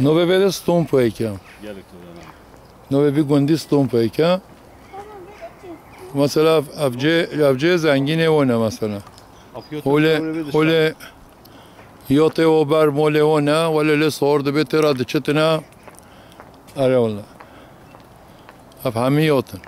Nove vede stumpo aici. Geldik oradan. Nove bir gundi stumpo aici. Mesela avcı avcı zengine ona mesela. Hole hole yote o ber mole ona vale le sordu betera de çetine. Are valla. Afhami yotun.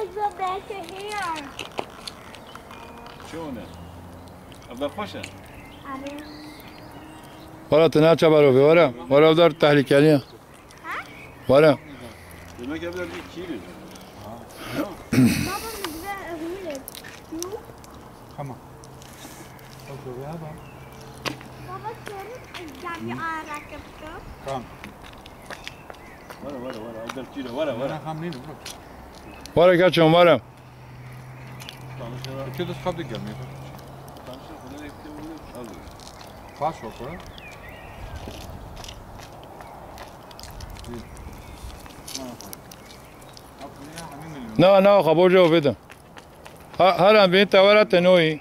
always go back to here. Чего Обдохоша? Вара, ты на чабаров, вара, вара удар тахлика не. Вара. Demek evler bir kiri. Babam bize ömür Tamam. Baba ya baba. Senin cami ağrak yaptı. Tamam. Vara vara vara. Evler kiri vara vara. Vara hamleydi bro. Var kaçın umarım. İki de kablo gelmiyor. Kaç yok ha? لا انا خبوجه وبدم هرم بين تورت نوي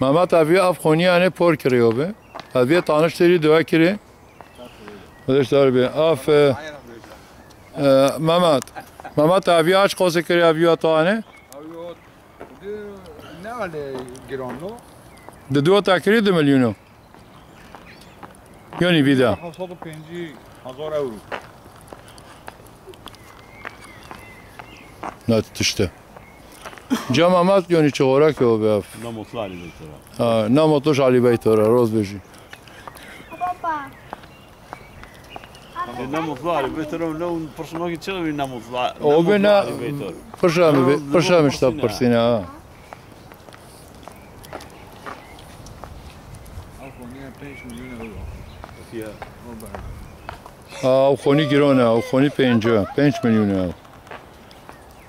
محمد اوی اف خونی هنه پر کری او به اوی تانش تری دو کری خودش دار بی اف محمد محمد اوی اچ خوزه کری اوی اتا هنه اوی اتا ده دو تا کری دو ملیونو یونی بیدا خفصاد پینجی هزار نه تشته Gjama matë kjo një qora kjo bef. Në motë Ali Bejtëra. Në motë është Ali Bejtëra, rozë bëshi. Në motë Ali Bejtëra, në unë personaki qëllë mi në motë Ali Bejtëra. në përshami shtabë përsina, a. A, u koni girona, u koni 5 milion euro.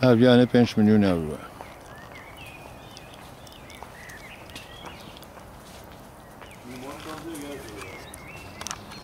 Ha, vjane 5 milion euro. one comes, you gotta do it.